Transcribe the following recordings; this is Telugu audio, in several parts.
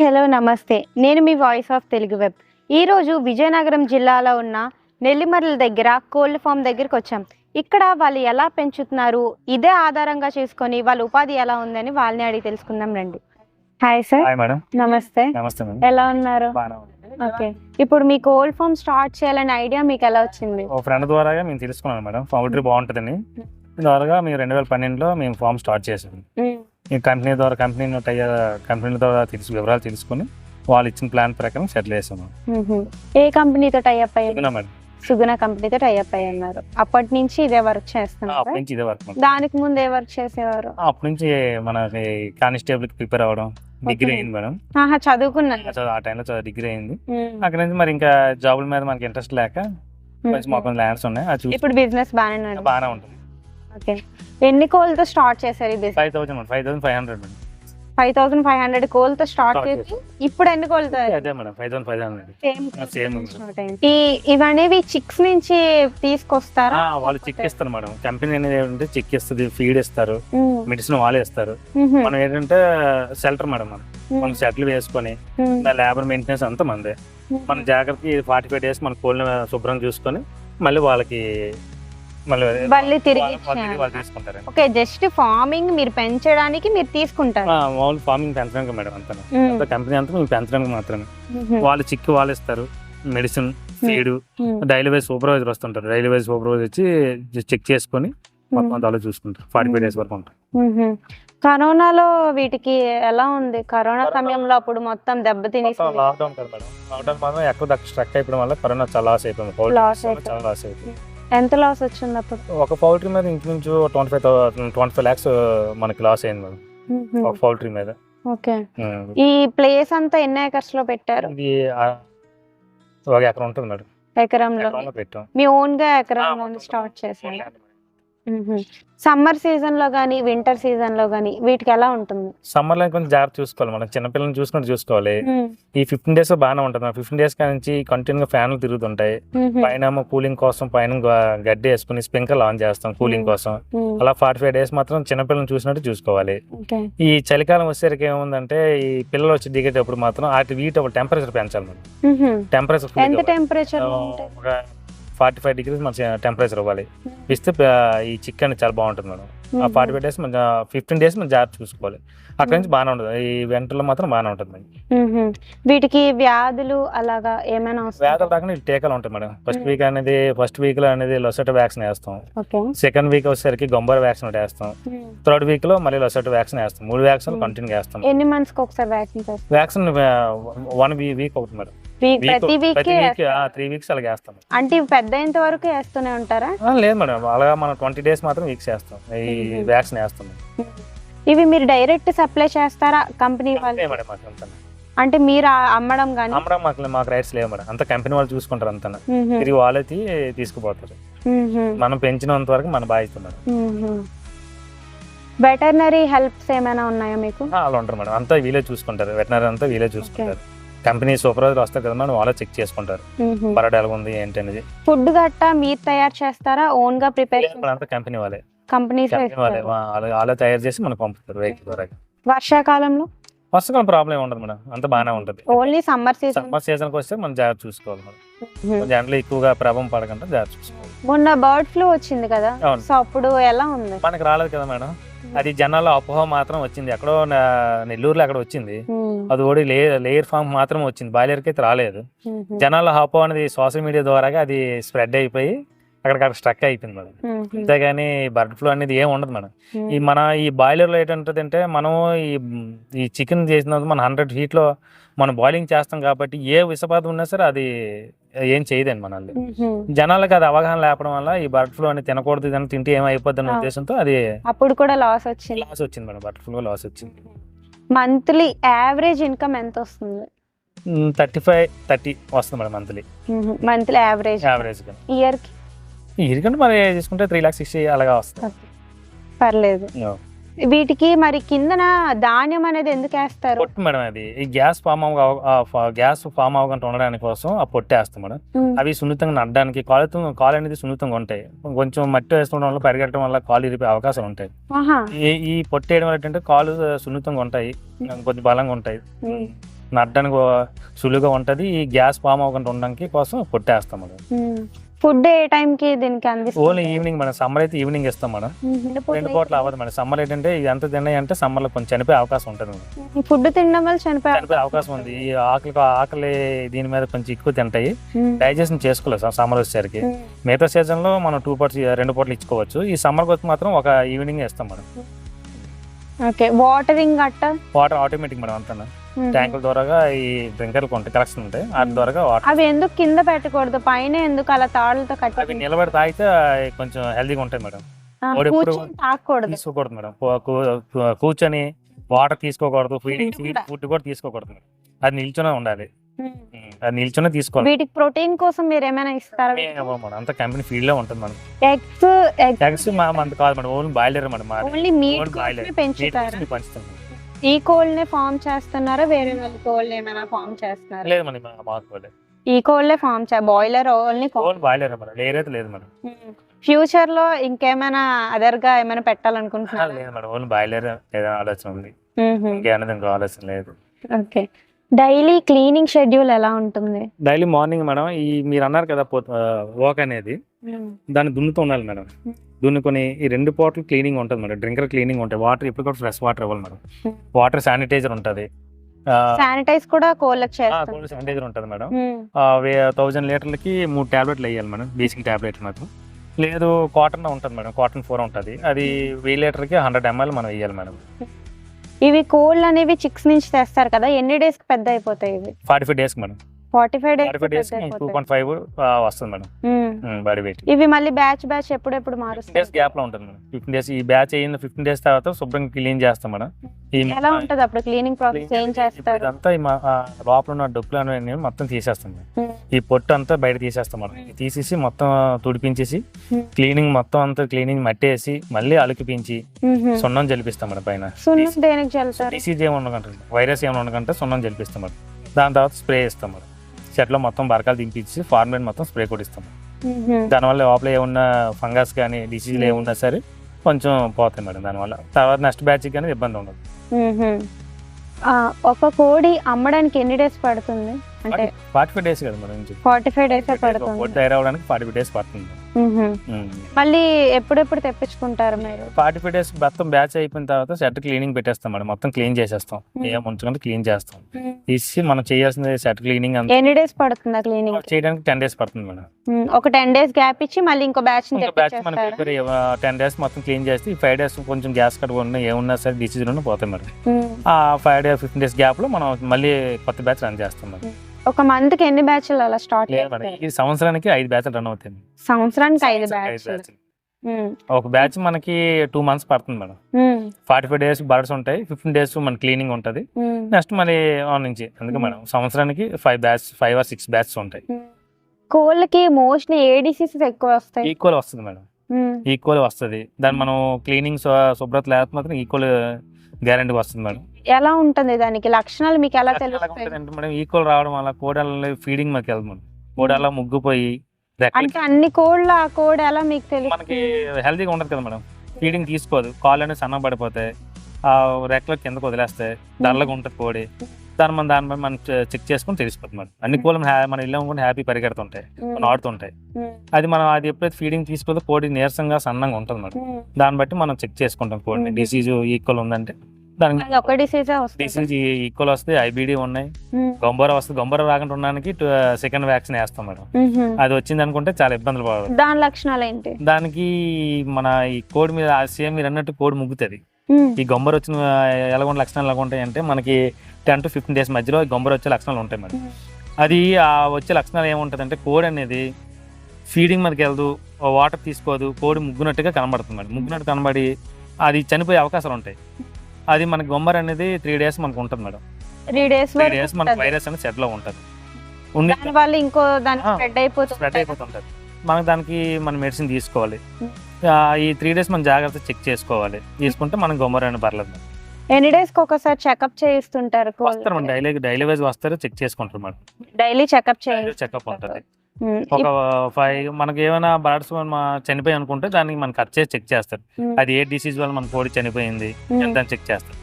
హలో నమస్తే. నేను మీ వాయిస్ ఆఫ్ తెలుగు వెబ్. ఈరోజు విజయనగరం జిల్లాలో ఉన్న నెల్లిమర్ల దగ్గర కోల్డ్ ఫామ్ దగ్గరికి వచ్చాం. ఇక్కడ వాళ్ళు ఎలా పెంచుతున్నారు ఇదే ఆధారంగా చేసుకొని వాళ్ళ ఉపాధి ఎలా ఉందని వాళ్ళని అడిగి తెలుసుకుందాం రండి. హాయ్ సార్ నమస్తే. ఎలా ఉన్నారు? ఓకే ఇప్పుడు మీ కోల్డ్ ఫామ్ స్టార్ట్ చేయాలనే ఐడియా మీకు ఎలా వచ్చింది? ఓ ఫ్రెండ్ ద్వారాగా మేము తెలుసుకున్నాను మేడం పౌల్ట్రీ బాగుంటుందని. ద్వారాగా మేము రెండు వేల పన్నెండులో మేము ఫామ్ స్టార్ట్ చేసాము ఈ కంపెనీ ద్వారా కంపెనీ కంపెనీ ద్వారా తెలుసు వివరాలు తెలుసుకుని వాళ్ళు ఇచ్చిన ప్లాన్ ప్రకారం సెటిల్ చేసాము. ఏ కంపెనీతో టైఅప్ అయ్యారు? సుగుణ కంపెనీతో టైఅప్ అయ్యి ఉన్నారు అప్పటి నుంచి ఇదే వర్క్ చేస్తున్నారు అప్పటి నుంచి ఇదే వర్క్ దానికి ముందు ఏ వర్క్ చేసేవారు? అప్పటి నుంచి మనకి కానిస్టేబుల్కి ప్రిపేర్ అవ్వడం డిగ్రీ. అయింది మేడం. చదువుకున్నాను చదువు- ఆ టైంలో డిగ్రీ అయింది. అక్కడ నుంచి మరి ఇంకా జాబుల మీద మనకి ఇంట్రెస్ట్ లేక కొంచెం మాకు ల్యాండ్స్ ఉన్నాయి ఇప్పుడు బిజినెస్ బాగానే. బాగానే ఉంటుంది. ఓకే. ఎన్ని కోల్తో స్టార్ట్ చేశారు ఈ business? Five thousand five thousand five hundred madam. Five thousand five hundred కోల్తో start చేసి ఇప్పుడు ఎన్ని కోల్తో అదే madam. Five thousand five hundred. Same same ఈ ఇవనేవి చిక్స్ నుంచి తీసుకొస్తారా? వాళ్ళు చెక్ ఇస్తారు మేడం. కంపెనీ అనేది ఏంటంటే చెక్ ఇస్తుంది ఫీడ్ ఇస్తారు. మెడిసిన్ వాళ్ళే ఇస్తారు. మనం ఏంటంటే సెల్టర్ మేడం మనం. మనం సెటిల్ వేసుకొని. లేబర్ మెయింటెనెన్స్ అంతా మందే. మన జాగ్రత్తకి ఫార్టీ ఫైవ్ డేస్ మన కోళ్ళని శుభ్రం చూసుకొని మళ్ళీ వాళ్ళకి మళ్ళీ తిరిగి తీసుకుంటారు ఓకే జస్ట్ ఫార్మింగ్ మీరు పెంచడానికి మీరు తీసుకుంటారు. మామూలు ఫార్మింగ్ పెంచడానికి మేడం అంతా. కంపెనీ అంతా మేము పెంచడానికి మాత్రమే. వాళ్ళు చిక్కు వాళ్ళు ఇస్తారు medicine feed. Daily wise supervisor వస్తుంటారు. డైలీ వైజ్ సూపర్వైజర్ వచ్చి చెక్ చేసుకొని మొత్తం వాళ్ళు చూసుకుంటారు. ఫార్టీ ఫైవ్ డేస్ వరకు ఉంటారు. కరోనాలో వీటికి ఎలా ఉంది? కరోనా సమయంలో అప్పుడు మొత్తం లాక్డౌన్ కదా మేడం. లాక్డౌన్ మాత్రం ఎక్కువ స్ట్రక్ అయిపోవడం వల్ల కరోనా చాలా లాస్ అయిపోయింది. లాస్ అయిపోయింది. ఎంత లాస్ వచ్చింది అప్పుడు? ఒక పౌల్ట్రీ మీద ఇంచుమించు twenty five twenty five lakhs మనకి లాస్ అయింది మేడం. ఒక పౌల్ట్రీ మీద. ఓకే. ఈ ప్లేస్ అంతా ఎన్ని ఏకర్స్లో పెట్టారు? ఇది ఒక ఎకరం ఉంటుంది మేడం. ఎకరంలో? పెట్టాం. మీ ఓన్గా మొత్తం స్టార్ట్ చేశారు. సమ్మర్ సీజన్లో గానీ వింటర్ సీజన్లో గానీ వీటికి ఎలా ఉంటుంది? సమ్మర్లో కొంచెం జాగ్రత్త చూసుకోవాలి. మనం చిన్నపిల్లల్ని చూసుకుంటూ చూసుకోవాలి. ఈ ఫిఫ్టీన్ డేస్ బాగానే ఉంటుంది. ఫిఫ్టీన్ డేస్ నుంచి కంటిన్యూ గా ఫ్యాన్లు తిరుగుతుంటాయి. పైన కూలింగ్ కోసం పైన గడ్డి వేసుకుని స్ప్రింకర్ ఆన్ చేస్తాం కూలింగ్. కోసం. అలా ఫార్టీ ఫైవ్ డేస్ మాత్రం చిన్నపిల్లల్ని చూసినట్టు చూసుకోవాలి. ఈ చలికాలం వచ్చేసరికి ఏముందంటే ఈ పిల్లలు వచ్చి దిగేటప్పుడు మాత్రం వాటి వీటి టెంపరేచర్ పెంచాలి మనం. టెంపరేచర్ ఎంత టెంపరేచర్ ఫార్టీ ఫైవ్ డిగ్రీస్ మన టెంపరేచర్ ఇవ్వాలి. ఇస్తే ఈ చికెన్ చాలా బాగుంటుంది మేడం. ఆ ఫార్టీ ఫైవ్ డేస్ మన ఫిఫ్టీన్ డేస్ మనం జాగ్రత్త చూసుకోవాలి. అక్కడ నుంచి బాగానే ఉంటుంది. ఈ వెంటలో మాత్రం బాగానే ఉంటుంది వీటికి వ్యాధులు అలాగా ఏమైనా వస్తాయి? రాకుండా టీకాలు ఉంటాయి మేడం. ఫస్ట్ వీక్ అనేది ఫస్ట్ వీక్లో అనేది లొసెట్ వ్యాక్సిన్ వేస్తాం. సెకండ్ వీక్ వచ్చేసరికి గొంబర్ వ్యాక్సిన్ ఒకటి వేస్తాం. థర్డ్ వీక్లో మళ్ళీ లొసెట్ వ్యాక్సిన్ వేస్తాం. మూడు వ్యాక్సిన్. కంటిన్యూ వేస్తాం. ఎన్ని మంత్స్ ఒకసారి వ్యాక్సిన్ వ్యాక్సిన్ వన్ వీక్ ఒకటి మేడం. వీక్ ప్రతి వీక్ త్రీ వీక్స్ అలాగే వేస్తాం. అంటే పెద్ద అయ్యేంత వరకు వేస్తూనే ఉంటారా? లేదు మేడం. అలాగా మనం ట్వంటీ డేస్ మాత్రం వీక్స్ వేస్తాం. ఈ. వ్యాక్సిన్ వేస్తాం. ఇవి మీరు డైరెక్ట్ సప్లై చేస్తారా కంపెనీ వాళ్ళు? అంటే మీరు అమ్మడం కానీ అమ్మడం మాకు మాకు రైట్స్ లేవు మేడం. అంత కంపెనీ వాళ్ళు చూసుకుంటారు అంతా తిరిగి వాళ్ళే తీసుకుపోతారు. మనం పెంచినంత వరకు మన బాధ్యత మేడం. వెటర్నరీ హెల్ప్స్ ఏమైనా ఉన్నాయా మీకు? వాళ్ళు ఉంటారు మేడం. అంతా వీలే చూసుకుంటారు. వెటనరీ అంతా వీలే చూసుకుంటారు. కంపెనీ సూపర్వైజర్ వస్తారు కదా మేడం వాళ్ళే చెక్ చేసుకుంటారు. బరడ్ ఎలా ఉంది ఏంటి అనేది. ఫుడ్ గట్టా మీరు తయారు చేస్తారా? ఓన్గా ప్రిపేర్ అంతా కంపెనీ వాళ్ళే. కంపెనీ వాళ్ళే వాళ్ళే తయారు చేసి మనకు పంపుతారు వెహికల్ ద్వారా. వర్షాకాలంలో? వర్షకాలం ప్రాబ్లం ఉండదు మేడం అంత బాగానే ఉంటుంది. Only summer season. సమ్మర్ సీజన్కి వస్తే మనం జాగ్రత్త చూసుకోవాలి మేడం. ఎండలో ఎక్కువగా ప్రభావం పడకుండా జాగ్రత్త చూసుకోవాలి. మొన్న బర్డ్ ఫ్లూ వచ్చింది కదా. సో అప్పుడు ఎలా ఉంది? మనకి రాలేదు కదా మేడం. అది జనాల్లో అపోహ మాత్రం వచ్చింది. ఎక్కడో నెల్లూరులో అక్కడ వచ్చింది. అది ఓడి లేయర్ లేయర్ ఫామ్ మాత్రం వచ్చింది. బాయిలర్కి అయితే రాలేదు. జనాల అపోహ అనేది సోషల్ మీడియా ద్వారాగా అది స్ప్రెడ్ అయిపోయి అక్కడికక్కడ స్ట్రక్ అయిపోయింది మేడం. అంతేగాని బర్డ్ ఫ్లూ అనేది ఏం ఉండదు మేడం. ఈ మన ఈ బాయిలర్లో ఏంటంటే అంటే మనం ఈ ఈ చికెన్ చేసినప్పుడు మన హండ్రెడ్ హీట్లో మనం బాయిలింగ్ చేస్తాం కాబట్టి ఏ విషపాతం ఉన్నా సరే అది ఏం చేయదండి మనల్ని. జనాలకు అది అవగాహన లేపడం వల్ల ఈ బర్డ్ ఫ్లూ అనేది తినకూడదు ఇదని తింటే ఏమైపోద్ది అనే. ఉద్దేశంతో అది అప్పుడు కూడా లాస్ వచ్చింది. లాస్ వచ్చింది మేడం బర్డ్ ఫ్లూ లాస్ వచ్చింది. మంత్లీ యావరేజ్ ఇన్కమ్ ఎంత వస్తుంది థర్టీ ఫైవ్ థర్టీ వస్తుంది మేడం మంత్లీ. Monthly average. యావరేజ్గా. ఇయర్కి ఇదికంటే మరి తీసుకుంటే త్రీ లాక్స్ సిక్స్టీ అలాగా వస్తుంది. పర్లేదు. వీటికి మరి కిందన ధాన్యం అనేది ఎందుకు వేస్తారు? పొట్టు మేడం అది. ఈ గ్యాస్ ఫామ్ గ్యాస్ ఫామ్ అవ్వకుండా ఉండడానికి కోసం ఆ పొట్టు వేస్తాం మేడం. అవి సున్నితంగా నడ్డానికి కాలుతో కాలు అనేది సున్నితంగా ఉంటాయి. కొంచెం మట్టి వేస్తుండడం వల్ల పరిగెట్టడం వల్ల కాలు ఇరిపే అవకాశాలు ఉంటాయి. ఈ పొట్టు వేయడం వల్ల ఏంటంటే కాలు సున్నితంగా ఉంటాయి. కొంచెం బలంగా ఉంటాయి. నడ్డానికి సులువుగా ఉంటది. ఈ గ్యాస్ ఫామ్ అవ్వకుండా ఉండడానికి కోసం కొట్టేస్తాం మేడం. ఫుడ్ ఏ టైం కి దీనికి అందిస్తారు ఓన్లీ ఈవినింగ్ మనం సమ్మర్ అయితే ఈవినింగ్ ఇస్తాం మేడం. రెండు పూట్ల అవ్వదు మేడం. సమ్మర్ ఏంటంటే ఎంత తిన్నాయి అంటే summer లో కొంచెం చనిపోయే అవకాశం ఉంటుంది ఫుడ్ తినడం వల్ల చనిపోయే అవకాశం ఉంది. ఈ ఆకలి ఆకలి దీని మీద కొంచెం ఎక్కువ తింటాయి. డైజెషన్ చేసుకోలేదు సమ్మర్ వచ్చేసరికి. మిగతా సీజన్లో మనం టూ పార్ట్స్ రెండు పూటలు ఇచ్చుకోవచ్చు. ఈ సమ్మర్ వచ్చి మాత్రం ఒక ఈవినింగ్ ఇస్తాం మేడం. ఓకే వాటరింగ్ గట్ట వాటర్ ఆటోమేటిక్ మేడం అంతా. ట్యాంకుల ద్వారాగా ఈ డ్రింకర్లు ఉంటాయి కలెక్షన్ ఉంటాయి. వాటి ద్వారా వాటర్ అవి ఎందుకు కింద పెట్టకూడదు? పైన ఎందుకు అలా తాళ్ళతో అవి కట్టి నిలబడి తాగితే కొంచెం హెల్తీగా ఉంటాయి మేడం. తాగకూడదు. తీసుకోకూడదు మేడం. కూర్చొని వాటర్ తీసుకోకూడదు. ఫుడ్ కూడా. తీసుకోకూడదు మేడం. అది నిల్చొనే ఉండాలి. అది నిల్చొనే తీసుకోవాలి. వీటికి ప్రోటీన్ కోసం మీరు ఏమైనా ఇస్తారా మేడం. అంత కంపెనీ ఫీల్డ్లో ఉంటుంది మేడం. Eggs eggs. మా అంత కాదు madam. Only broiler madam only meat meat పెంచుతారు? పంచుతాం. ఈ కోల్డ్ నే ఫామ్ చేస్తున్నారా? వేరే వాళ్ళ కోల్డ్ ఏమైనా ఫామ్ చేస్తున్నారా? లేదు మేడం మా- మాకు లేదు. ఈ కోల్డ్ ఫామ్ చే broiler only only broiler madam layer అయితే లేదు మేడం ఫ్యూచర్లో ఇంకేమైనా అదర్గా ఏమైనా పెట్టాలనుకుంటున్నారా? లేదు మేడం ఓన్లీ బాయిలర్ ఏదో ఆలోచన ఉంది. ఇంకేమన్నది ఇంకో ఆలోచన లేదు. ఓకే. డైలీ క్లీనింగ్ షెడ్యూల్ ఎలా ఉంటుంది? డైలీ మార్నింగ్ మేడం ఈ మీరు అన్నారు కదా వాక్ అనేది. దాన్ని దున్నుతూ ఉండాలి మేడం. దున్నుకొని ఈ రెండు పోట్లు క్లీనింగ్ ఉంటుంది మేడం. డ్రింకర్ క్లీనింగ్ ఉంటాయి వాటర్ ఇప్పుడు కూడా ఫ్రెష్ వాటర్ ఇవ్వాలి మేడం. వాటర్ శానిటైజర్ ఉంటుంది. శానిటైజ్ కూడా కోళ్ళకి శానిటైజర్ ఉంటుంది మేడం. థౌజండ్ లీటర్లకి మూడు ట్యాబ్లెట్లు వేయాలి మేడం. బేసిక్ ట్యాబ్లెట్ మాత్రం. లేదు కాటన్ ఉంటుంది మేడం. కాటన్ ఫోర్ ఉంటుంది. అది వెయ్యి లీటర్కి హండ్రెడ్ ఎంఎల్ మనం వేయాలి మేడం. ఇవి కోళ్ళు అనేవి చిక్స్ నుంచి తెస్తారు కదా ఎన్ని డేస్కి పెద్ద అయిపోతాయి ఇవి? Forty five days madam. Forty five forty days two point five వస్తుంది మేడం. బాడీ వెయిట్ ఇవి మళ్ళీ బ్యాచ్ బ్యాచ్ డేస్ గ్యాప్లో ఉంటుంది మేడం. ఫిఫ్టీన్ డేస్ ఈ బ్యాచ్ అయిన ఫిఫ్టీన్ డేస్ తర్వాత క్లీన్ చేస్తాం మేడం. ఎలా ఉంటది అప్పుడు క్లీనింగ్ ప్రాసెస్ ఏం చేస్తారు. ఇదంతా ఈ మా- ఆ లోపల ఉన్న డొక్కులు అనేవి మొత్తం తీసేస్తాం. ఈ పొట్టు అంతా బయట తీసేస్తాం మనం తీసేసి మొత్తం తుడిపించేసి. క్లీనింగ్ మొత్తం అంతా క్లీనింగ్ మట్టేసి మళ్ళీ అలుకుపించి. సున్నం జలిపిస్తాం మేడం పైన. డిసీజ్ ఉండకంటే వైరస్ ఏమి ఉండకంటే సున్నం జలిపిస్తాం మేడం. దాని తర్వాత స్ప్రే ఇస్తాం మేడం. చెట్లో మొత్తం బరకాలు దింపించి ఫార్మేట్ మొత్తం స్ప్రే కొట్టిస్తాం. దానివల్ల లోపల ఏమున్న ఫంగస్ కానీ డిసీజ్లు ఏమున్నా సరే కొంచెం పోతాయి మేడం దానివల్ల. తర్వాత నెక్స్ట్ బ్యాచ్ కానీ ఇబ్బంది ఉండదు. ఒక కోడి అమ్మడానికి ఎన్ని డేస్ పడుతుంది? అంటే ఫార్టీ ఫైవ్ డేస్ కదా మేడం ఫార్టీ ఫైవ్ డేస్ పడుతుంది. తయారవడానికి ఫార్టీ ఫైవ్ డేస్ పడుతుంది. మళ్ళీ ఎప్పుడెప్పుడు తెప్పించుకుంటారు మీరు? ఫార్టీ ఫైవ్ డేస్ మొత్తం బ్యాచ్ అయిపోయిన తర్వాత షర్ట్ క్లీనింగ్ పెట్టేస్తాం మేడం. మొత్తం క్లీన్ చేసేస్తాం. ఏం ఉంచుకుంటే క్లీన్ చేస్తాం. తీసి మనం చేయాల్సిన షర్ట్ క్లీనింగ్ అంతా. ఎన్ని డేస్ పడుతుంది క్లీనింగ్? చేయడానికి టెన్ డేస్ పడుతుంది మేడం. ఒక టెన్ డేస్ గ్యాప్ ఇచ్చి మళ్ళీ ఇంకో బ్యాచ్ బ్యాచ్ మనం టెన్ డేస్ మొత్తం క్లీన్ చేస్తే ఫైవ్ డేస్ కొంచెం గ్యాస్ కట్ ఉన్న ఏమున్నా సరే డిసీజ్ ఉన్న పోతాయి మేడం. ఆ ఫైవ్ డేస్ ఫిఫ్టీన్ డేస్ గ్యాప్లో మనం మళ్ళీ కొత్త బ్యాచ్ రన్ చేస్తాం మేడం. ఒక మంత్కి ఎన్ని బ్యాచ్లు అలా స్టార్ట్ లేదు మేడం ఈ సంవత్సరానికి ఐదు బ్యాచ్లు రన్ అవుతాయి. సంవత్సరానికి ఐదు సంవత్సరానికి బ్యాచ్ batch. ఒక బ్యాచ్ మనకి టూ మంత్స్ పడుతుంది madam. Forty five days birds ఉంటాయి ఫిఫ్టీన్ డేస్ మన క్లీనింగ్ ఉంటుంది. నెక్స్ట్ మళ్ళీ ఆన్ నుంచి అందుకే మేడం సంవత్సరానికి five batch five or six batch ఉంటాయి. కోళ్ళకి మోస్ట్లీ ఏ డిసీజెస్ ఎక్కువ వస్తాయి? ఈక్వల్ వస్తుంది మేడం. ఈక్వల్ వస్తుంది. దాన్ని మనం క్లీనింగ్ శుభ్రత లేకపోతే మాత్రం ఈక్వల్ గ్యారంటీ వస్తుంది మేడం. ఎలా ఉంటుంది దానికి? లక్షణాలు మీకు ఎలా తెలుస్తాయి? మేడం ఈక్వల్ రావడం వల్ల కోడళ్ళ ఫీడింగ్ మనకి వెళ్తుంది కోడళ్ళ ముగ్గుపోయి అంటే అన్ని కోళ్ళు ఆ కోడ్ ఎలా మీకు మనకి తెలుస్తుంది హెల్తీగా ఉండదు కదా మేడం. ఫీడింగ్ తీసుకోదు. కాళ్ళు అనేది సన్నం పడిపోతాయి. ఆ రెక్కలు కిందకు వదిలేస్తాయి డల్లగా ఉంటుంది కోడి. దాని మనం దానిపై మనం చెక్ చేసుకుని తెలిసిపోతుంది మేడం. అన్ని కోళ్ళు మన మన ఇల్లు కూడా హ్యాపీ పరిగెడుతుంటాయి. ఉమ్. ఆడుతుంటాయి. అది మనం అది ఎప్పుడైతే ఫీడింగ్ తీసుకోదో కోడి నీరసంగా సన్నంగా ఉంటుంది మేడం. దాన్ని బట్టి మనం చెక్ చేసుకుంటాం కోడిని. డిసీజ్ ఈక్వల్ ఉందంటే. దానికి అది ఒక డిసీజే ఈక్వల్ వస్తే ఐబిడి ఉన్నాయి. గొంబర వస్తుంది గొంబర రాకుండా ఉండడానికి సెకండ్ వ్యాక్సిన్ వేస్తాం మేడం. అది వచ్చింది అనుకుంటే చాలా ఇబ్బందులు పడదు దాని లక్షణాలు ఏంటి? దానికి మన ఈ కోడి మీద సేమ్ మీరు అన్నట్టు కోడి ముగ్గుతుంది. ఈ గొంబర వచ్చిన ఎలాగొండ లక్షణాలు ఎలా ఉంటాయి అంటే మనకి టెన్ టు ఫిఫ్టీన్ డేస్ మధ్యలో గొంబర వచ్చే లక్షణాలు ఉంటాయి మేడం. అది ఆ వచ్చే లక్షణాలు ఏముంటుంది అంటే కోడి అనేది ఫీడింగ్ మనకి వెళ్దు వాటర్ తీసుకోదు కోడి ముగ్గునట్టుగా కనబడుతుంది మేడం. ముగ్గునట్టు కనబడి అది చనిపోయే అవకాశాలు ఉంటాయి. అది మనకి గొంబర అనేది త్రీ డేస్ మనకు ఉంటుంది madam three days three days మనకి ఉంటది. వైరస్ అనేది సెట్లో ఉంటుంది ఉండి దాని వల్ల ఇంకో స్ప్రెడ్ అయిపోతుంటది మనకి దానికి మన మెడిసిన్ తీసుకోవాలి Hmm. ఈ త్రీ డేస్ మనం జాగ్రత్త చెక్ చేసుకోవాలి తీసుకుంటే మనకి గొమ్మర పర్లేదు. ఎన్ని డేస్కి ఒకసారి చెకప్ చేయిస్తుంటారు వస్తారు డైలీ డైలీ వైజ్ వస్తారు చెక్ చేసుకుంటారు మేడం. డైలీ చెకప్ చేయి చెకప్ ఉంటుంది. ఒక ఫైవ్ మనకి ఏమైనా బర్డ్స్ చనిపోయి అనుకుంటే దానికి మనకి వచ్చే చెక్ చేస్తారు. అది ఏ డిసీజ్ వల్ల మన కోడి చనిపోయింది. ఎంత చెక్ చేస్తారు.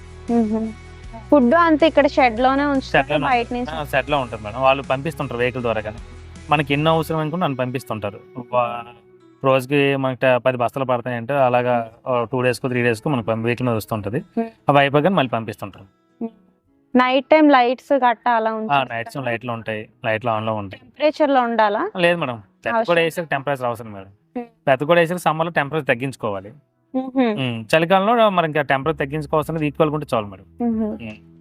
ఫుడ్ అంతా ఇక్కడ షెడ్లోనే ఉంచుతారు? బయట నుంచి? సెట్లో ఉంటుంది మేడం. వాళ్ళు పంపిస్తుంటారు వెహికల్ ద్వారా కానీ. మనకి ఎన్ని అవసరం అనుకుంటే నన్ను పంపిస్తుంటారు. రోజుకి మనకి పది బస్తాలు పడతాయంటే అలాగా టూ డేస్కు త్రీ డేస్కు మనకి వెహికల్ మీద వస్తుంటది. అవి అయిపోగానే మళ్ళీ పంపిస్తుంటారు. నైట్ టైం లైట్స్ గట్ట అలా నైట్స్ లైట్లు ఉంటాయి. లైట్లు ఆన్లో ఉంటాయి. టెంపరేచర్లో ఉండాలా? లేదు మేడం. పెద్ద. కూడా వేసే టెంపరేచర్ అవసరం మేడం. పెద్ద కూడా వేసే సమ్మర్లో టెంపరేచర్ తగ్గించుకోవాలి. చలికాలంలో మరి ఇంకా టెంపరేచర్ తగ్గించుకోవాల్సిన ఈక్వల్ ఉంటే చాలు మేడం.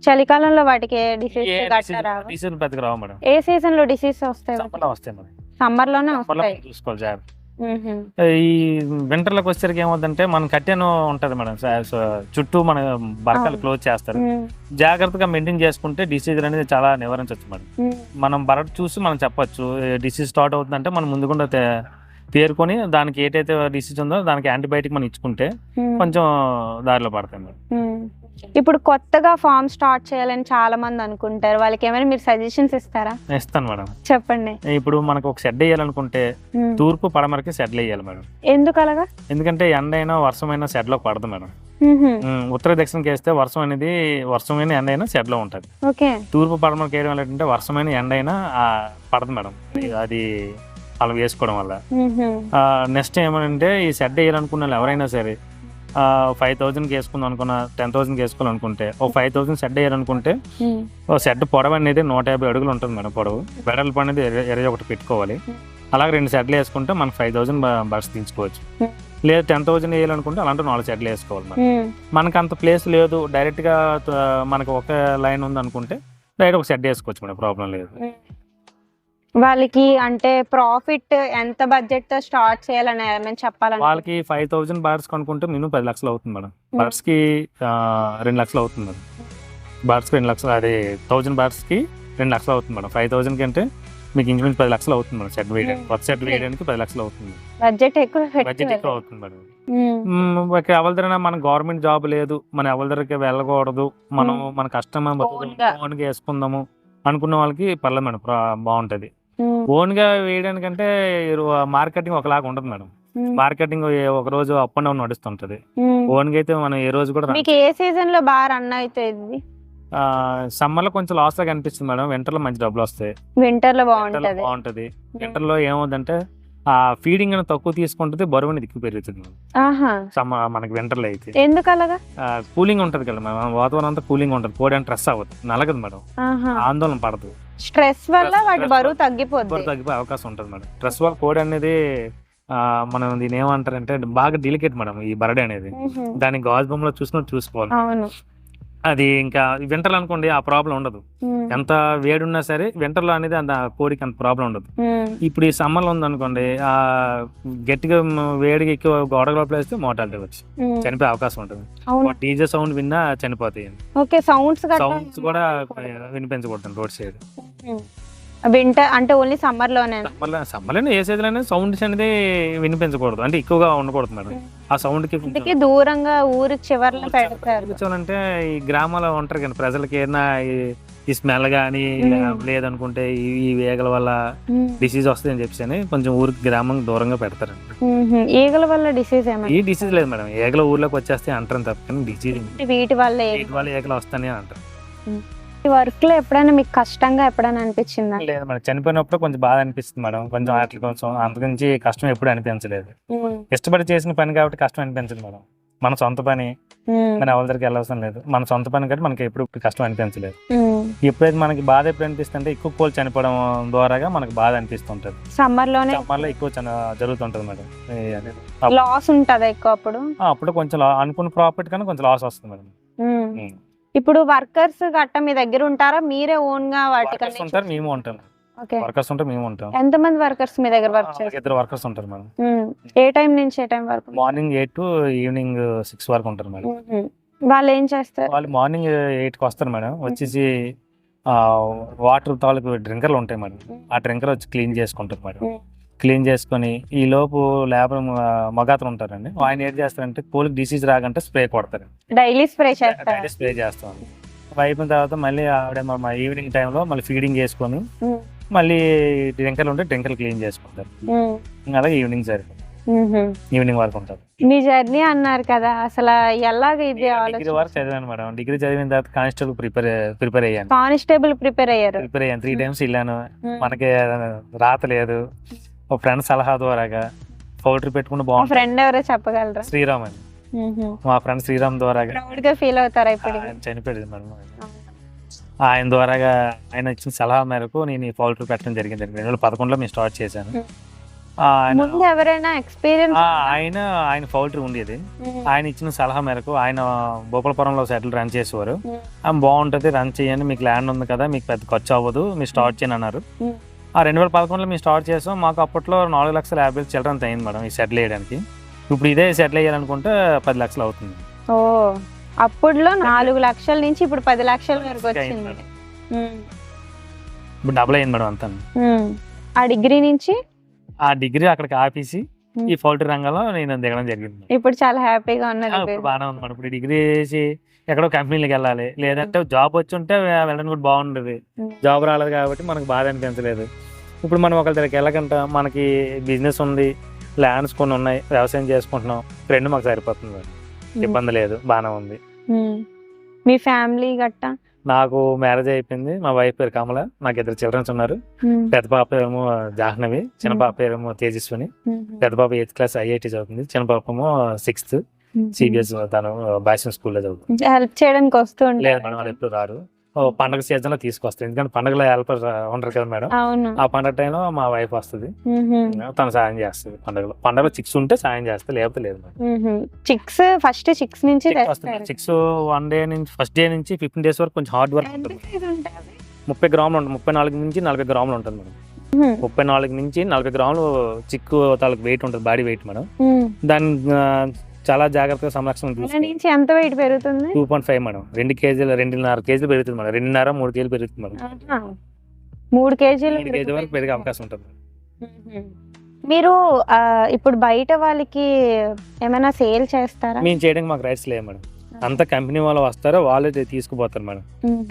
చలికాలంలో వాటికి డిసీజ్ పెద్దగా రావు మేడం. ఏ సీజన్లో డిసీజ్ వస్తాయి వస్తాయి మేడం. సమ్మర్లోనే వస్తాయి. చూసుకోవాలి జాగ్రత్త. ఈ వింటర్లోకి వచ్చేసరికి ఏమవుతుందంటే మనం కట్టెను ఉంటది మేడం చుట్టూ మన బరకలు. క్లోజ్ చేస్తారు. జాగ్రత్తగా మెయింటైన్ చేసుకుంటే డిసీజ్ అనేది చాలా నివారించవచ్చు మేడం. మనం బరట చూసి మనం చెప్పొచ్చు డిసీజ్ స్టార్ట్ అవుతుందంటే మనం ముందుకుండా తేరుకొని దానికి ఏదైతే డిసీజ్ ఉందో దానికి యాంటీబయాటిక్ మనం ఇచ్చుకుంటే. కొంచెం దారిలో పడతాం మేడం మ్మ్. ఇప్పుడు కొత్తగా ఫామ్ స్టార్ట్ చేయాలని చాలా మంది అనుకుంటారు. వాళ్ళకి ఏమైనా మీరు సజెషన్స్ ఇస్తారా? ఇస్తాను మేడం. చెప్పండి. ఇప్పుడు మనకు ఒక షెడ్ వేయాలనుకుంటే. తూర్పు పడమరకి షెడ్లు వేయాలి మేడం. ఎందుకు అలాగా ఎందుకంటే ఎండ అయినా వర్షం అయినా షెడ్లో పడదు మేడం. ఉత్తర దక్షిణకి వేస్తే వర్షం అనేది వర్షమైన ఎండ అయినా షెడ్లో ఉంటుంది. ఓకే. తూర్పు పడమరకి వేయడం వల్ల ఏంటంటే వర్షమైన ఎండ అయినా పడదు మేడం. అది అలా వేసుకోవడం వల్ల. నెక్స్ట్ ఏమంటే ఈ షెడ్ వేయాలనుకున్న వాళ్ళు ఎవరైనా సరే ఫైవ్ థౌజండ్కి వేసుకుందాం అనుకున్న టెన్ థౌసండ్కి వేసుకోవాలనుకుంటే ఒక ఫైవ్ థౌసండ్ షెడ్ వేయాలనుకుంటే షెడ్ పొడవు అనేది నూట యాభై అడుగులు ఉంటుంది మేడం పొడవు. వెడల్పు అనేది ఇరవై- ఒకటి పెట్టుకోవాలి. అలాగే రెండు షెడ్లు వేసుకుంటే మనం ఫైవ్ థౌసండ్ బస్ తీసుకోవచ్చు. లేదా టెన్ థౌసండ్ వేయాలనుకుంటే అలాంటి నాలుగు షెడ్లు వేసుకోవాలి మేడం. మ్మ్. మనకు అంత ప్లేస్ లేదు. డైరెక్ట్గా మనకు ఒక లైన్ ఉంది అనుకుంటే డైరెక్ట్ ఒక షెడ్ వేసుకోవచ్చు మేడం. ప్రాబ్లం లేదు. వాళ్ళకి అంటే ప్రాఫిట్ ఎంత బడ్జెట్తో స్టార్ట్ చేయాలని ఏమైనా చెప్పాలని వాళ్ళకి ఫైవ్ థౌసండ్ బర్డ్స్ కొనుక్కుంటే మినిమం పది లక్షలు అవుతుంది మేడం. బర్డ్స్కి రెండు లక్షలు అవుతుంది మేడం. బర్డ్స్కి రెండు లక్షలు అదే థౌసండ్ బర్డ్స్కి రెండు లక్షలు అవుతుంది మేడం. ఫైవ్ థౌసండ్కి అంటే మీకు ఇంచుమించు పది లక్షలు అవుతుంది మేడం షెడ్ వేయడానికి. కొత్త షెడ్ వేయడానికి పది లక్షలు అవుతుంది బడ్జెట్ ఎక్కువ బడ్జెట్ ఎక్కువ అవుతుంది మేడం. మ్మ్. ఎవరి దగ్గర మన గవర్నమెంట్ జాబ్ లేదు మన ఎవరి దగ్గరికి వెళ్ళకూడదు మనం Hmm. మన కష్టం గా. వేసుకుందాము అనుకున్న వాళ్ళకి పర్లేదు మేడం బాగుంటది. ఓన్గా వేయడానికంటే మార్కెటింగ్ ఒకలాగా ఉండదు మేడం. మార్కెటింగ్ ఒక రోజు అప్ అండ్ డౌన్ నడుస్తుంటది. ఓన్గా అయితే మనం ఏ రోజు కూడా మీకు ఏ సీజన్లో బాగా రన్ అవుతుంది? సమ్మర్లో కొంచెం లాస్గా కనిపిస్తుంది మేడం. వింటర్లో మంచి డబ్బులు వస్తాయి. వింటర్లో బాగుంటది. బాగుంటది. వింటర్లో ఏమవుతుందంటే ఆ ఫీడింగ్ అనేది తక్కువ తీసుకుంటుంది బరువు అనేది ఎక్కువ పెరుగుతుంది మనకి వింటర్లో అయితే. ఎందుకు అలాగా? కూలింగ్ ఉంటది కదా మేడం. వాతావరణం అంతా కూలింగ్ ఉంటది. కోడి అంటే స్ట్రెస్ అవ్వదు. నలగదు మేడం. ఆందోళన పడదు. స్ట్రెస్ వల్ల వాటి బరువు బరువు తగ్గిపోయే అవకాశం ఉంటుంది మేడం. స్ట్రెస్ వల్ల కోడి అనేది ఆ, మనం దీని ఏమంటారంటే బాగా డెలికేట్ మేడం ఈ బరడి అనేది. దాని గాజు బొమ్మలో చూసుకుని చూసుకోవాలి. అవును. అది ఇంకా వింటర్ అనుకోండి ఆ ప్రాబ్లం ఉండదు. ఎంత వేడి ఉన్నా సరే వింటర్లో అనేది అంత కోడికి అంత ప్రాబ్లం ఉండదు. ఇప్పుడు ఈ సమ్మర్లో ఉంది అనుకోండి ఆ గట్టిగా వేడిగా ఎక్కువ గోడ లోపల వేస్తే మోటాలిటీ వచ్చి. చనిపోయే అవకాశం ఉంటుంది. డీజే సౌండ్ విన్నా చనిపోతాయి. సౌండ్స్ కూడా వినిపించకూడదు రోడ్ సైడ్. వింటర్ అంటే ఓన్లీ సమ్మర్లోనే సమ్మర్ సమ్మర్ ఏ సైజ్ అనేది సౌండ్స్ అనేది వినిపించకూడదు. అంటే ఎక్కువగా ఉండకూడదు మేడం. ఆ సౌండ్కి దూరంగా ఊరి చివర్లో పెడతారు. కూర్చోవాలంటే ఈ గ్రామాల్లో ఉంటారు కానీ ప్రజలకి ఏదైనా ఈ- స్మెల్ కానీ. లేదనుకుంటే ఈ ఈ వేగల వల్ల. డిసీజ్ వస్తుంది అని చెప్పేసి అని కొంచెం ఊరికి గ్రామం దూరంగా పెడతారండి. ఈగల వల్ల డిసీజ్ ఈ డిసీజ్ లేదు మేడం. ఏగల ఊర్లోకి వచ్చేస్తే అంటారు తప్ప కానీ డిసీజ్ వీటి వల్ల వీటి వల్ల ఏగలు వస్తాయని అంటారు. ఈ వర్క్లో ఎప్పుడైనా మీకు కష్టంగా ఎప్పుడైనా అనిపించిందా? లేదు మేడం. చనిపోయినప్పుడు కొంచెం బాధ అనిపిస్తుంది మేడం. కొంచెం వాటి కొంచెం అంతకుమించి కష్టం ఎప్పుడు అనిపించలేదు. ఇష్టపడి చేసిన పని కాబట్టి కష్టం అనిపించదు మేడం. మన సొంత పని. మన ఎవరి దగ్గరికి వెళ్ళవసరం లేదు. మన సొంత పని కాబట్టి మనకి ఎప్పుడు కష్టం అనిపించలేదు. ఎప్పుడైతే మనకి బాధ ఎప్పుడు అనిపిస్తుంటే ఎక్కువ కోళ్ళు చనిపోవడం ద్వారాగా మనకు బాధ అనిపిస్తుంటది. సమ్మర్లోనే సమ్మర్లో ఎక్కువ చన- జరుగుతుంటది మేడం. లాస్ ఉంటది ఎక్కువ అప్పుడు? అప్పుడు కొంచెం లా- అనుకున్న ప్రాఫిట్ కన్నా కొంచెం లాస్ వస్తుంది మేడం. ఇప్పుడు వర్కర్స్ గట్ట మీ దగ్గర ఉంటారా? మీరే ఓన్గా వర్కర్స్ వాటికన్నీ ఉంటారు మేము ఉంటాం. ఓకే. వర్కర్స్ ఉంటే మేము ఉంటాం. ఎంత మంది వర్కర్స్ మీ దగ్గర వర్క్ చేస్తారు? ఇద్దరు వర్కర్స్ ఉంటారు మేడం. ఏ టైం నుంచి ఏ టైం వరకు? Morning eight to evening six వరకు ఉంటారు మేడం. వాళ్ళు ఏం చేస్తారు? వాళ్ళు మార్నింగ్ ఎయిట్కి వస్తారు మేడం. వచ్చేసి వాటర్ తాలూకు డ్రింకర్లు ఉంటాయి మేడం. ఆ డ్రింకర్ వచ్చి క్లీన్ చేసుకుంటారు మేడం. క్లీన్ చేసుకొని ఈ లోపు లేబర్ మగాతలు ఉంటారండి. ఆయన ఏం చేస్తారంటే కోళ్ళకి డిసీజ్ రాకంటే స్ప్రే కొడతారు. డైలీ స్ప్రే చేస్తారు. స్ప్రే చేస్తాం అయిపోయిన తర్వాత మళ్ళీ ఆవిడ మా ఈవినింగ్ టైంలో మళ్ళీ ఫీడింగ్ చేసుకొని. మళ్ళీ డ్రింకర్లు ఉంటే డ్రింకర్లు క్లీన్ చేసుకుంటారు. అలాగే ఈవినింగ్ సరిపోతుంది. ఈవినింగ్ వరకు ఉంటుంది. మీ జర్నీ అన్నారు కదా అసలు ఎలాగ ఇది డిగ్రీ వరకు చదివాను మేడం. డిగ్రీ చదివిన తర్వాత కానిస్టేబుల్ ప్రిపేర్ ప్రిపేర్ అయ్యాను. కానిస్టేబుల్ ప్రిపేర్ అయ్యారు. ప్రిపేర్ అయ్యాను. త్రీ టైమ్స్ వెళ్ళాను. మనకి రాత లేదు. ఒక ఫ్రెండ్ సలహా ద్వారాగా పౌల్ట్రీ పెట్టుకుంటే మా బాగుంటుంది. ఫ్రెండ్ ఎవరో చెప్పగలరా? శ్రీరామ్ అని. మా ఫ్రెండ్ శ్రీరామ్ ద్వారాగా. ప్రౌడ్గా ఫీల్ అవుతారా ఇప్పుడు ఆయన చనిపోయాడు మేడం. ఆయన ద్వారాగా ఆయన ఇచ్చిన సలహా మేరకు నేను ఈ పౌల్ట్రీ పెట్టడం జరిగింది. రెండు వేల పదకొండులో మేము స్టార్ట్ చేశాను. ఆ, ఆయన ముందు ఎవరైనా ఎక్స్పీరియన్స్ ఆ, ఆయన ఆయన పౌల్ట్రీ ఉండేది. ఆయన ఇచ్చిన సలహా మేరకు ఆయన భూపాలపురంలో సెటిల్ రన్ చేసేవారు. ఆ, బాగుంటది రన్ చేయండి మీకు ల్యాండ్ ఉంది కదా మీకు పెద్ద ఖర్చు అవ్వదు మీరు స్టార్ట్ చేయని అన్నారు. రెండు వేల పదకొండులో మేము స్టార్ట్ చేసాం మాకు అప్పట్లో నాలుగు లక్షల యాభై చిల్డ్రన్ అయింది మేడం ఈ సెటిల్ చేయడానికి ఇప్పుడు ఇదే సెటిల్ అయ్యాలనుకుంటే పది లక్షలు అవుతుంది ఓ అప్పుడులో నాలుగు లక్షల నుంచి ఇప్పుడు పది లక్షల వరకు వచ్చింది. ఇప్పుడు డబుల్ అయింది మేడం అంతా. ఆ డిగ్రీ నుంచి ఆ డిగ్రీ అక్కడికి ఆపేసి. ఈ పౌల్ట్రీ రంగంలో నేను దిగడం జరిగింది. ఇప్పుడు చాలా హ్యాపీగా ఉన్నది ఇప్పుడు. బాగానే ఉంది ఇప్పుడు డిగ్రీ చేసి ఎక్కడో కంపెనీలకు వెళ్ళాలి. లేదంటే జాబ్ వచ్చి ఉంటే వెళ్ళడం కూడా బాగుండేది. Hmm. జాబ్ రాలేదు కాబట్టి మనకు బాధ అనిపించలేదు. ఇప్పుడు మనం ఒకరి దగ్గరికి వెళ్ళకంట మనకి బిజినెస్ ఉంది ల్యాండ్స్ కొన్ని ఉన్నాయి వ్యవసాయం చేసుకుంటున్నాం ఫ్రెండ్ మాకు సరిపోతుంది. ఇబ్బంది లేదు బాగానే ఉంది. మీ ఫ్యామిలీ గట్టా? నాకు మ్యారేజ్ అయిపోయింది. మా వైఫ్ పేరు కమల. నాకు ఇద్దరు చిల్డ్రన్స్ ఉన్నారు. పెద్ద పాప ఏమో జాహ్నవి. చిన్న. పాప ఏమో తేజస్విని. పెద్ద పాప ఎయిత్ క్లాస్ ఐఐటి చదువుతుంది చిన్న పాప ఏమో సిక్స్త్. సిబిఎస్ తను బాయ్సన్ స్కూల్లో చదువుతుంది హెల్ప్ చేయడానికి వస్తూ లేదు మేడం వాళ్ళు ఎప్పుడు రారు. పండగ సీజన్లో తీసుకొస్తారు ఎందుకంటే పండగలో హెల్పర్ ఉండరు కదా మేడం. ఆ పండగ టైంలో మా వైఫ్ వస్తుంది. తను సాయం చేస్తుంది పండగలో. పండగలో చిక్స్ ఉంటే సాయం చేస్తే లేకపోతే లేదు మేడం. చిక్స్ ఫస్ట్ చిక్స్ నుంచి చిక్స్ వన్ డే నుంచి ఫస్ట్ డే నుంచి ఫిఫ్టీన్ డేస్ వరకు కొంచెం హార్డ్ వర్క్ ఉంటుంది? ముప్పై గ్రాములు ఉంటుంది ముప్పై నాలుగు నుంచి నలభై గ్రాములు ఉంటుంది మేడం. ముప్పై నాలుగు నుంచి నలభై గ్రాములు చిక్కు తాలూకు వెయిట్ ఉంటుంది బాడీ వెయిట్ మేడం. ఉమ్. చాలా జాగ్రత్తగా సంరక్షణ నుంచి ఎంత వెయిట్ పెరుగుతుంది? Two point five madam. రెండు కేజీలు రెండున్నర కేజీలు పెరుగుతుంది మేడం. రెండున్నర మూడు కేజీలు పెరుగుతుంది మేడం. మూడు కేజీలు మూడు కేజీ వరకు పెరిగే అవకాశం ఉంటుంది. మీరు ఇప్పుడు బయట వాళ్ళకి ఏమైనా సేల్ చేస్తారా? మేము చేయడానికి మాకు రైట్స్ లేవు మేడం. అంత కంపెనీ వాళ్ళు వస్తారో వాళ్ళే తీసుకుపోతారు మేడం.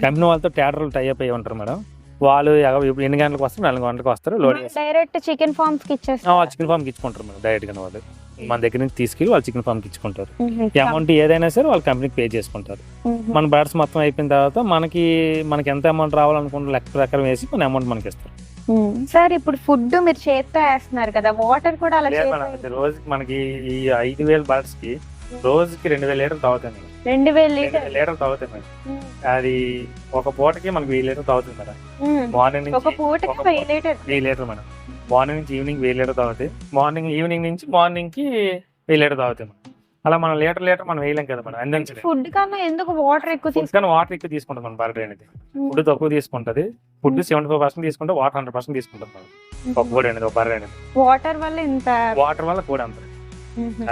కంపెనీ వాళ్ళతో టేటర్లు టైప్ అయ్యి ఉంటారు మేడం. వాళ్ళు ఇప్పుడు ఎన్ని గంటలకు వస్తారు? నాలుగు గంటలకు వస్తారు డైరెక్ట్ చికెన్ ఫార్మ్స్కి ఇచ్చేస్తారు? చికెన్ ఫామ్కి ఇచ్చుకుంటారు మేడం డైరెక్ట్గా వాళ్ళు. మన దగ్గర నుంచి తీసుకెళ్ళి వాళ్ళు చికెన్ ఫామ్కి ఇచ్చుకుంటారు. ఈ అమౌంట్ ఏదైనా సరే వాళ్ళు కంపెనీకి పే చేసుకుంటారు. మన బర్డ్స్ మొత్తం అయిపోయిన తర్వాత మనకి మనకి ఎంత అమౌంట్ రావాలనుకుంటే లెక్క ప్రకారం వేసి మన అమౌంట్ మనకి ఇస్తారు. సార్ ఇప్పుడు ఫుడ్ మీరు చేత్తో వేస్తున్నారు కదా వాటర్ కూడా అలా రోజుకి మనకి ఈ ఐదు వేల బర్డ్స్కి రోజుకి రెండు వేల లీటర్ తాగుతాయి మేడం. రెండు వేలు లీటర్ లీటర్ తాగుతాయి మేడం. అది ఒక పూటకి మనకి వెయ్యి లీటర్ తాగుతుంది మేడం. మార్నింగ్ ఒక నుంచి పూటకి ఒక వెయ్యి లీటర్ వెయ్యి లీటర్ మేడం. మార్నింగ్ నుంచి ఈవినింగ్ వెయ్యి లీటర్ తాగుతాయి మార్నింగ్ ఈవినింగ్ నుంచి మార్నింగ్కి వెయ్యి లీటర్ తాగుతాయి అలా మనం లీటర్ లీటర్ మనం వేయలేం కదా మేడం అందించలేం. ఫుడ్ కన్నా ఎందుకు వాటర్ ఎక్కువ ఫుడ్ కానీ వాటర్ ఎక్కువ తీసుకుంటాం మన బర్డ్ అనేది. ఫుడ్ తక్కువ తీసుకుంటది. ఫుడ్ సెవెంటీ ఫైవ్ పర్సెంట్ తీసుకుంటే వాటర్ హండ్రెడ్ పర్సెంట్ తీసుకుంటాం మేడం ఒక కోడి అనేది ఒక బర్రె అనేది. వాటర్ వల్ల ఇంత వాటర్ వల్ల కూడా అంత.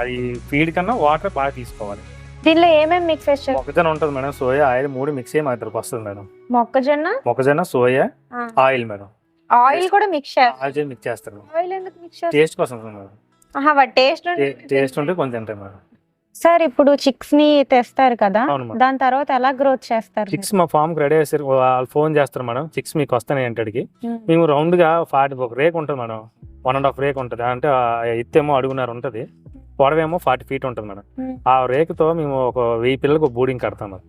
అది ఫీడ్ కన్నా వాటర్ బాగా తీసుకోవాలి. దీనిలో ఏమేమి మిక్స్ చేస్తారు? మొక్కజొన్న ఉంటుంది మేడం సోయా ఆయిల్ మూడు మిక్స్ అయ్యి మా ఇద్దరికి వస్తుంది మేడం. మొక్కజొన్న? మొక్కజొన్న సోయా ఆయిల్ మేడం. ఆయిల్ కూడా మిక్స్ చేస్తారు ఆయిల్ మిక్స్ చేస్తారు. ఆయిల్ ఎందుకు మిక్స్ చేస్తారు టేస్ట్ కోసం ఆహా టేస్ట్ టేస్ట్ ఉంటే కొంచెం తింటాయి మేడం. సార్ ఇప్పుడు చిక్స్ని తెస్తారు కదా దాని తర్వాత ఎలా గ్రోత్ చేస్తారు? చిక్స్ మా ఫామ్కి రెడీ చేస్తారు వాళ్ళు ఫోన్ చేస్తారు మేడం. చిక్స్ మీకు వస్తాయి ఉమ్. మేము. రౌండ్గా ఫార్టీ ఒక రేక్ ఉంటుంది మేడం. వన్ అండ్ హాఫ్ రేక్ ఉంటుంది. అంటే ఎత్తేమో అడుగున్నర ఉంటుంది. పొడవేమో ఫార్టీ ఫీట్ ఉంటుంది మేడం. ఆ రేకుతో మేము ఒక వెయ్యి పిల్లలకు బూడింగ్ కడతాం మేడం.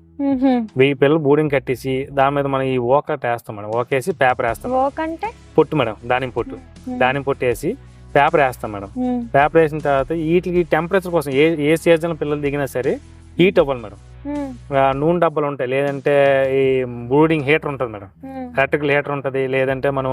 వెయ్యి పిల్లలు బూడింగ్ కట్టేసి దాని మీద మనం ఈ ఓకట్ వేస్తాం మేడం. ఓకేసి పేపర్ వేస్తాం ఓక్ అంటే? పొట్టు మేడం దానిమ్మ పొట్టు. దానిమ్మ పొట్టు వేసి పేపర్ వేస్తాం మేడం. పేపర్ వేసిన తర్వాత వీటికి టెంపరేచర్ కోసం ఏ ఏ సీజన్ పిల్లలు దిగినా సరే హీట్ అవ్వాలి మేడం. నూనె డబ్బాలు ఉంటాయి. లేదంటే ఈ బ్రూడింగ్ హీటర్ ఉంటుంది మేడం. ఎలక్ట్రికల్ హీటర్ ఉంటుంది. లేదంటే మనం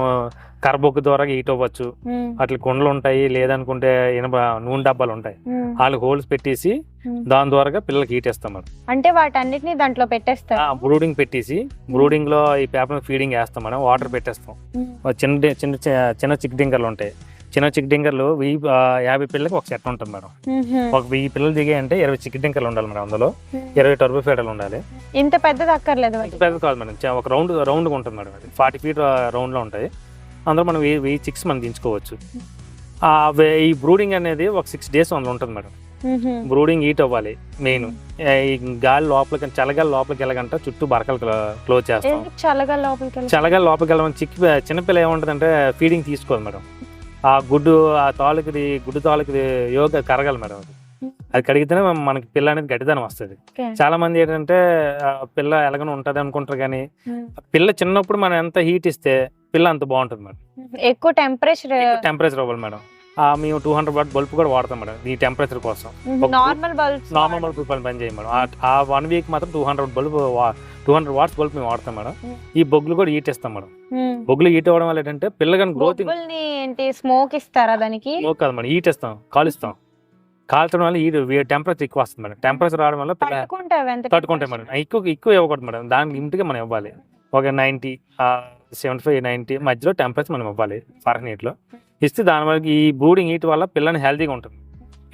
కర్బొగ్గు ద్వారా హీట్ అవ్వచ్చు. అట్లా కుండలు ఉంటాయి. లేదనుకుంటే ఇనప నూనె డబ్బాలు ఉంటాయి. వాళ్ళకి హోల్స్ పెట్టేసి. దాని ద్వారా పిల్లలకి హీట్ ఇస్తాం మేడం. అంటే వాటన్నిటిని దాంట్లో పెట్టేస్తారు. బ్రూడింగ్ పెట్టేసి బ్రూడింగ్లో ఈ పేపర్ ఫీడింగ్ వేస్తాం మేడం. వాటర్ పెట్టేస్తాం. చిన్న చిన్న చిన్న చిక్ డింగర్లు ఉంటాయి. చిన్న చిక్ డింగర్లు వెయ్యి యాభై పిల్లలకి ఒక సెట్ ఉంటుంది మేడం. ఒక వెయ్యి పిల్లలు దిగాయంటే ఇరవై చిక్ డింకర్లు ఉండాలి మేడం అందులో. ఇరవై టర్బో ఫీడర్లు ఉండాలి. ఇంత పెద్దది అక్కర్లేదు. పెద్ద కాదు మేడం. ఒక రౌండ్ రౌండ్ ఉంటుంది మేడం అది. ఫార్టీ ఫీట్ రౌండ్లో ఉంటాయి. అందులో మనం వెయ్యి వెయ్యి చిక్స్ మనం దించుకోవచ్చు. ఈ బ్రూడింగ్ అనేది ఒక సిక్స్ డేస్ అందులో ఉంటుంది మేడం. బ్రూడింగ్ హీట్ అవ్వాలి మెయిన్. ఈ గాలి లోపలికి చల్లగాలి లోపలికి వెళ్ళగంట చుట్టూ బరకలు క్లోజ్ చేస్తాం. చల్లగా లోపలికి వెళ్ళి? చల్లగాలి లోపలికి వెళ్ళమని చిక్కి చిన్నపిల్ల ఏముంటుందంటే ఫీడింగ్ తీసుకోదు మేడం. ఆ గుడ్డు ఆ తాలూకుది గుడ్డు తాలూకుది యోగ కరగాలి మేడం అది. అది కడిగితేనే మనకి పిల్ల అనేది గట్టిదనం వస్తుంది. చాలా మంది ఏంటంటే ఆ, పిల్ల ఎలాగనో ఉంటది అనుకుంటారు కానీ పిల్ల చిన్నప్పుడు మనం ఎంత హీట్ ఇస్తే పిల్ల అంత బాగుంటుంది మేడం. ఎక్కువ టెంపరేచర్ టెంపరేచర్ అవ్వాలి మేడం. మేము టూ హండ్రెడ్ వాట్ బల్బ్ కూడా వాడతాం మేడం ఈ టెంపరేచర్ కోసం. నార్మల్ బల్బ్స్ నార్మల్ బల్బ్ పని పని చేయం మేడం. ఆ- వన్ వీక్ మాత్రం two hundred bulb two hundred watts bulb మేము వాడతాం మేడం. ఈ బొగ్గులు కూడా హీట్ ఇస్తాం మేడం. బొగ్గులు హీట్ అవ్వడం వల్ల ఏంటంటే పిల్ల కానీ గ్రోతింగ్ బొబ్బుల్ని ఏంటి స్మోక్ ఇస్తారా దానికి? స్మోక్ కాదు మేడం హీట్ ఇస్తాం కాలుస్తాం. కాల్చడం వల్ల ఈ టెంపరేచర్ ఎక్కువ వస్తుంది మేడం. టెంపరేచర్ రావడం వల్ల తట్టుకుంటాయి మేడం. ఎక్కువ ఎక్కువ ఇవ్వకూడదు మేడం. దానికి లిమిట్గా మనం ఇవ్వాలి. ఒక నైంటీ సెవెంటీ ఫైవ్ నైంటీ మధ్యలో టెంపరేచర్ మనం ఇవ్వాలి ఫారెన్ హీట్లో ఇస్తే దానివల్ల ఈ బ్రూడింగ్ హీట్ వల్ల పిల్లని హెల్తీగా ఉంటుంది.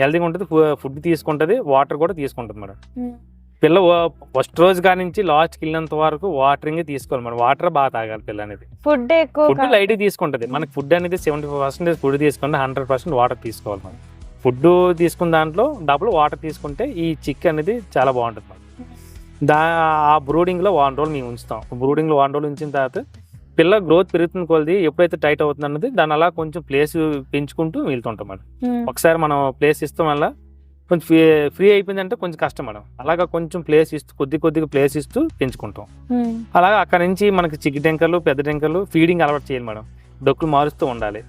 హెల్తీగా ఉంటుంది ఫుడ్ తీసుకుంటుంది వాటర్ కూడా తీసుకుంటుంది మేడం. పిల్ల ఫస్ట్ రోజు కాడి నుంచి లాస్ట్కి వెళ్ళినంత వరకు వాటరింగ్ తీసుకోవాలి మేడం. వాటర్ బాగా తాగాలి పిల్ల అనేది. ఫుడ్ ఎక్కువ ఫుడ్ లైట్ తీసుకుంటుంది. మనకి ఫుడ్ అనేది సెవెంటీ ఫైవ్ పర్సెంటేజ్ ఫుడ్ తీసుకుంటే హండ్రెడ్ పర్సెంట్ వాటర్ తీసుకోవాలి మనం ఫుడ్ తీసుకున్న దాంట్లో డబుల్ వాటర్ తీసుకుంటే ఈ చిక్ అనేది చాలా బాగుంటుంది మేడం. దా ఆ బ్రూడింగ్లో వారం రోజులు మేము ఉంచుతాం. బ్రూడింగ్లో వారం రోజులు ఉంచిన తర్వాత పిల్ల గ్రోత్ పెరుగుతున్న కొలది ఎప్పుడైతే టైట్ అవుతుంది అన్నది దాని అలా కొంచెం ప్లేస్ పెంచుకుంటూ వెళ్తుంటాం మేడం. ఒకసారి మనం ప్లేస్ ఇస్తాం వల్ల కొంచెం ఫ్రీ ఫ్రీ అయిపోయిందంటే కొంచెం కష్టం మేడం. అలాగా కొంచెం ప్లేస్ ఇస్తూ కొద్ది కొద్దిగా ప్లేస్ ఇస్తూ పెంచుకుంటాం. అలాగా అక్కడ నుంచి మనకి చిక్కి టెంకర్లు పెద్ద టెంకర్లు ఫీడింగ్ అలవాటు చేయాలి మేడం. డొక్కులు మారుస్తూ ఉండాలి.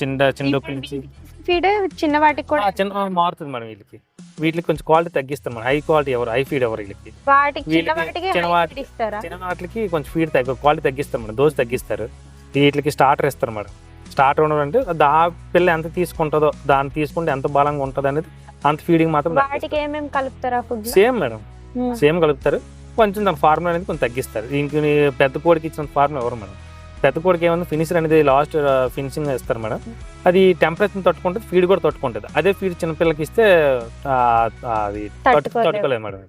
చిన్న చిన్న డొక్కుల నుంచి ఫీడ్ చిన్న వాటికి కూడా? ఆ, చిన్న మారుతుంది మేడం వీళ్ళకి. వీటికి కొంచెం క్వాలిటీ తగ్గిస్తాం మేడం. హై క్వాలిటీ ఎవరు హై ఫీడ్ ఎవరు వీళ్ళకి? వాటికి చిన్న వాటికి చిన్న high వాటి- feed ఇస్తారా? చిన్న వాటికి కొంచెం ఫీడ్ తగ్గ క్వాలిటీ తగ్గిస్తారు మేడం. దోశ తగ్గిస్తారు. వీటికి స్టార్టర్ ఇస్తారు మేడం. స్టార్టర్ ఉండడం అంటే దా పిల్ల ఎంత తీసుకుంటుందో దాన్ని తీసుకుంటే ఎంత బలంగా ఉంటుంది అనేది అంత ఫీడింగ్ మాత్రం వాటికి ఏమేమి కలుపుతారా ఫుడ్ సేమ్ మేడం. సేమ్ కలుపుతారు. కొంచెం దాని ఫార్ములా అనేది కొంచెం తగ్గిస్తారు. ఇంక పెద్ద కోడికి ఇచ్చిన ఫార్ములా ఎవరు మేడం? పెద్ద కోడికి ఏమన్నా ఫినిషర్ అనేది లాస్ట్ ఫినిషింగ్ ఇస్తారు మేడం. అది టెంపరేచర్ తట్టుకుంటుంది ఫీడ్ కూడా తట్టుకుంటుంది. అదే ఫీడ్ చిన్నపిల్లకి ఇస్తే అది. తట్టుకోలేదు మేడం.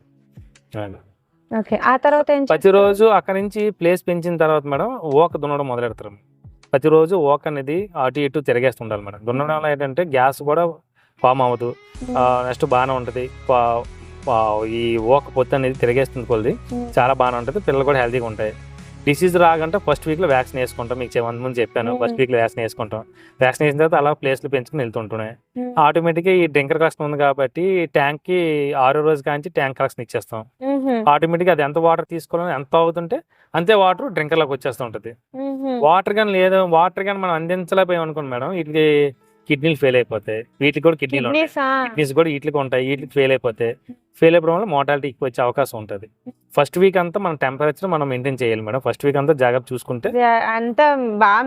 ఓకే ఆ తర్వాత ప్రతిరోజు అక్కడ నుంచి ప్లేస్ పెంచిన తర్వాత మేడం ఓక దున్నడం మొదలెడతారు. ప్రతిరోజు ఓక అనేది అటు ఇటు తిరిగేస్తుండాలి మేడం. దున్నడం వల్ల ఏంటంటే గ్యాస్ కూడా ఫామ్ అవ్వదు. నెక్స్ట్ బాగానే ఉంటుంది. ఈ ఓక పొత్తు అనేది తిరిగేస్తుంది కొద్ది. ఉమ్. చాలా బాగానే ఉంటుంది. పిల్లలు కూడా హెల్తీగా ఉంటాయి. డిసీజ్ రాగంటే ఫస్ట్ వీక్లో వ్యాక్సిన్ వేసుకుంటాం మీకు చె- ముందు చెప్పాను. ఫస్ట్ వీక్లో వ్యాక్సిన్ వేసుకుంటాం వ్యాక్సిన్ వేసిన తర్వాత అలా ప్లేస్లు పెంచుకుని వెళ్తుంటున్నాయి. ఆటోమేటిక్గా ఈ డ్రింకర్ కలెక్షన్ ఉంది కాబట్టి ట్యాంక్కి ఆరో రోజు కాంచి ట్యాంక్ కలెక్షన్ ఇచ్చేస్తాం. ఆటోమేటిక్గా అది ఎంత వాటర్ తీసుకోవాలని ఎంత అవుతుంటే అంతే వాటర్ డ్రింకర్లోకి వచ్చేస్తూ ఉంటుంది. వాటర్ కానీ లేదు వాటర్ కానీ మనం అందించలేకపోయాం అనుకోండి మేడం వీటికి కిడ్నీలు ఫెయిల్ అయిపోతాయి. వీటికి కూడా కిడ్నీలు? కిడ్నీస్? కూడా వీటికి ఉంటాయి. వీటికి ఫెయిల్ అయిపోతే ఫెయిల్ అయిపోవడం వల్ల మోటాలిటీ ఎక్కువ వచ్చే అవకాశం ఉంటుంది. ఫస్ట్ వీక్ అంతా మనం టెంపరేచర్ మనం మెయింటైన్ చేయాలి మేడం. ఫస్ట్ వీక్ అంతా జాగ్రత్త చూసుకుంటే అంతా బాగా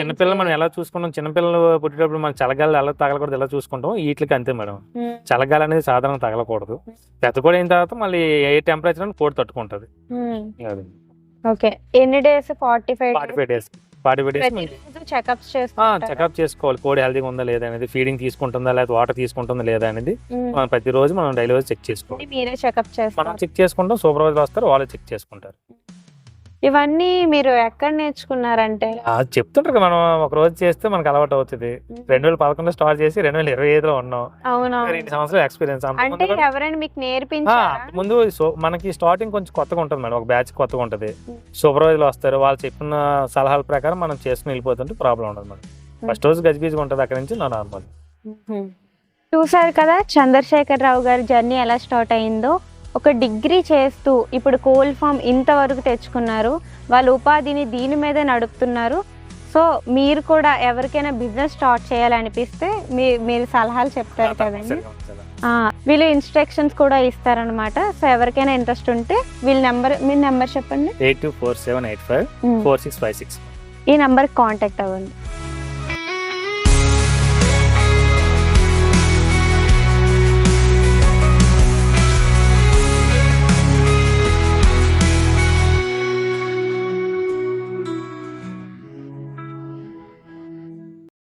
చిన్నపిల్లలు మనం. ఎలా చూసుకుంటాం? చిన్నపిల్లలు పుట్టేటప్పుడు మనం చల్లగాలి ఎలా తగలకూడదు ఎలా చూసుకుంటాం. వీటికి అంతే మేడం. ఉమ్. చల్లగాలి అనేది సాధారణ తగలకూడదు. పెద్ద కూడా అయిన తర్వాత మళ్ళీ ఏ టెంపరేచర్ అని కోడి తట్టుకుంటుంది. ఓకే. ఎన్ని days forty five forty five days చేస్తాం చెకప్ చేసుకోవాలి. కోడి హెల్తీగా ఉందా లేదా అనేది ఫీడింగ్ తీసుకుంటుందా లేదా వాటర్ తీసుకుంటుందా లేదా అనేది మనం ప్రతిరోజు మనం డైలీ చెక్ చేసుకోవాలి. మీరే చెకప్ మనం చేస్తారు. చెక్ చేసుకుంటాం సూపర్వైజర్ వస్తారు వాళ్ళు చెక్ చేసుకుంటారు. ఇవన్నీ మీరు ఎక్కడ నేర్చుకున్నారంటే? చెప్తుంటారు మనం ఒక రోజు చేస్తే మనకు అలవాటు అవుతుంది. రెండు వేల పదకొండులో స్టార్ట్ చేసి రెండు వేల ఇరవై ఐదులో ఉన్నాం. అవునా రెండు సంవత్సరాలు ఎక్స్పీరియన్స్ అంటే ఎవరైనా మీకు నేర్పించారా? ముందు సో- మనకి స్టార్టింగ్ కొంచెం కొత్తగా ఉంటుంది మేడం ఒక బ్యాచ్ కొత్తగా ఉంటుంది. సూపర్వైజర్ వస్తారు వాళ్ళు చెప్పిన సలహాల ప్రకారం మనం చేసుకుని వెళ్ళిపోతుంటే ప్రాబ్లం ఉండదు మేడం. ఫస్ట్ రోజు గజిబిజిగా ఉంటుంది అక్కడ నుంచి నా నార్మల్. చూసారు కదా చంద్రశేఖర్ రావు గారి జర్నీ ఎలా స్టార్ట్ అయిందో? ఒక డిగ్రీ చేస్తూ ఇప్పుడు కోల్ ఫామ్ ఇంతవరకు తెచ్చుకున్నారు. వాళ్ళ ఉపాధిని దీని మీదే నడుపుతున్నారు. సో మీరు కూడా ఎవరికైనా బిజినెస్ స్టార్ట్ చేయాలనిపిస్తే మీ మీరు సలహాలు చెప్తారు కదండి. వీళ్ళు ఇన్స్ట్రక్షన్స్ కూడా ఇస్తారనమాట సో ఎవరికైనా ఇంట్రెస్ట్ ఉంటే వీళ్ళ నెంబర్ మీ నెంబర్ చెప్పండి. Eight two four seven eight five four six five six. ఈ నెంబర్కి కాంటాక్ట్ అవ్వండి.